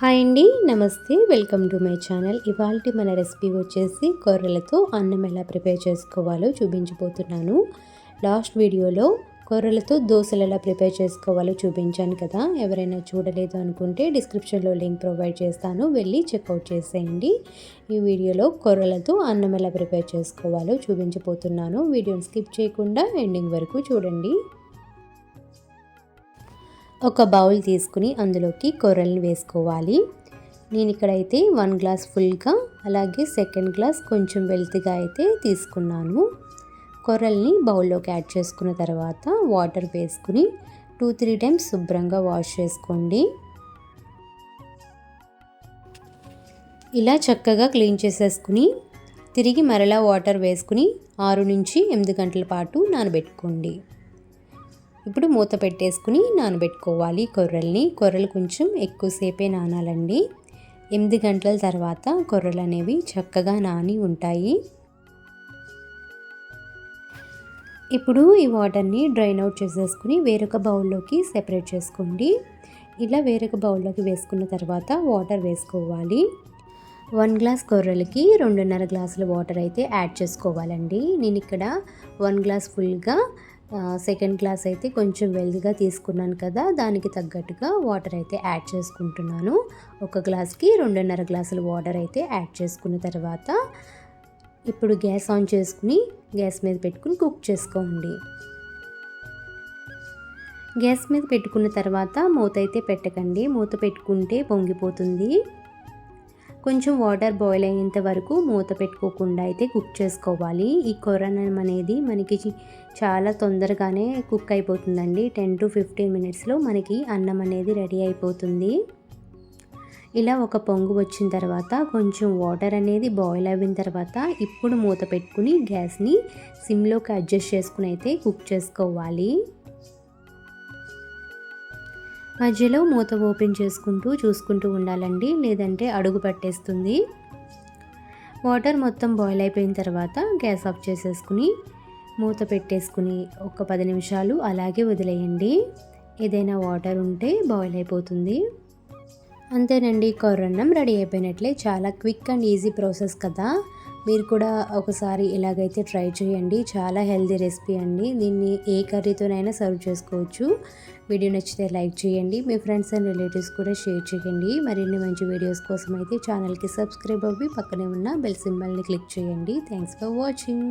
Hi అండి నమస్తే welcome to my channel. ఇవాళ మన రెసిపీ వచ్చేసి కొర్రలతో అన్నం ఎలా ప్రిపేర్ చేసుకోవాలో చూపించబోతున్నాను. లాస్ట్ వీడియోలో కొర్రలతో దోశలు ఎలా ప్రిపేర్ చేసుకోవాలో చూపించాను కదా. ఎవరైనా చూడలేదు అనుకుంటే డిస్క్రిప్షన్లో లింక్ ప్రొవైడ్ చేస్తాను. వెళ్ళి చెక్అవుట్ చేసేయండి. ఈ వీడియోలో కొర్రలతో అన్నం ఎలా ప్రిపేర్ చేసుకోవాలో చూపించబోతున్నాను. వీడియోని స్కిప్ చేయకుండా ఎండింగ్ వరకు చూడండి. ఒక బౌల్ తీసుకుని అందులోకి కూరల్ని వేసుకోవాలి. నేను ఇక్కడైతే వన్ గ్లాస్ ఫుల్గా అలాగే సెకండ్ గ్లాస్ కొంచెం వెల్తిగా అయితే తీసుకున్నాను. కొర్రల్ని బౌల్లోకి యాడ్ చేసుకున్న తర్వాత వాటర్ వేసుకుని టూ త్రీ టైమ్స్ శుభ్రంగా వాష్ చేసుకోండి. ఇలా చక్కగా క్లీన్ చేసేసుకుని తిరిగి మరలా వాటర్ వేసుకుని ఆరు నుంచి ఎనిమిది గంటల పాటు నానబెట్టుకోండి. ఇప్పుడు మూత పెట్టేసుకుని నానబెట్టుకోవాలి కొర్రల్ని. కొర్రలు కొంచెం ఎక్కువసేపే నానాలండి. ఎనిమిది గంటల తర్వాత కొర్రలు అనేవి చక్కగా నాని ఉంటాయి. ఇప్పుడు ఈ వాటర్ని డ్రైన్ అవుట్ చేసేసుకుని వేరొక బౌల్లోకి సెపరేట్ చేసుకోండి. ఇలా వేరొక బౌల్లోకి వేసుకున్న తర్వాత వాటర్ వేసుకోవాలి. వన్ గ్లాస్ కొర్రలకి రెండున్నర గ్లాసుల వాటర్ అయితే యాడ్ చేసుకోవాలండి. నేను ఇక్కడ వన్ గ్లాస్ ఫుల్గా సెకండ్ గ్లాస్ అయితే కొంచెం వెల్దిగా తీసుకున్నాను కదా దానికి తగ్గట్టుగా వాటర్ అయితే యాడ్ చేసుకుంటున్నాను. ఒక గ్లాస్కి రెండున్నర గ్లాసుల వాటర్ అయితే యాడ్ చేసుకున్న తర్వాత ఇప్పుడు గ్యాస్ ఆన్ చేసుకుని గ్యాస్ మీద పెట్టుకుని కుక్ చేసుకోండి. గ్యాస్ మీద పెట్టుకున్న తర్వాత మూత అయితే పెట్టకండి. మూత పెట్టుకుంటే పొంగిపోతుంది. కొంచెం వాటర్ బాయిల్ అయ్యేంత వరకు మూత పెట్టుకోకుండా అయితే కుక్ చేసుకోవాలి. ఈ కొరనం అనేది మనకి చాలా తొందరగానే కుక్ అయిపోతుందండి. టెన్ టు ఫిఫ్టీన్ మినిట్స్లో మనకి అన్నం అనేది రెడీ అయిపోతుంది. ఇలా ఒక పొంగు వచ్చిన తర్వాత కొంచెం వాటర్ అనేది బాయిల్ అయిన తర్వాత ఇప్పుడు మూత పెట్టుకుని గ్యాస్ని సిమ్లోకి అడ్జస్ట్ చేసుకుని అయితే కుక్ చేసుకోవాలి. మధ్యలో మూత ఓపెన్ చేసుకుంటూ చూసుకుంటూ ఉండాలండి. లేదంటే అడుగు పట్టేస్తుంది. వాటర్ మొత్తం బాయిల్ అయిపోయిన తర్వాత గ్యాస్ ఆఫ్ చేసేసుకుని మూత పెట్టేసుకుని ఒక పది నిమిషాలు అలాగే వదిలేయండి. ఏదైనా వాటర్ ఉంటే బాయిల్ అయిపోతుంది. అంతేనండి. కొర్రన్నం రెడీ అయిపోయినట్లే. చాలా క్విక్ అండ్ ఈజీ ప్రాసెస్ కదా. మీరు కూడా ఒకసారి ఇలాగైతే ట్రై చేయండి. చాలా హెల్దీ రెసిపీ అండి. దీన్ని ఏ కర్రీతోనైనా సర్వ్ చేసుకోవచ్చు. వీడియో నచ్చితే లైక్ చేయండి. మీ ఫ్రెండ్స్ అండ్ రిలేటివ్స్ కూడా షేర్ చేయండి. మరిన్ని మంచి వీడియోస్ కోసం అయితే ఛానల్కి సబ్స్క్రైబ్ అవ్వి పక్కనే ఉన్న బెల్ సింబల్ని క్లిక్ చేయండి. Thanks for watching.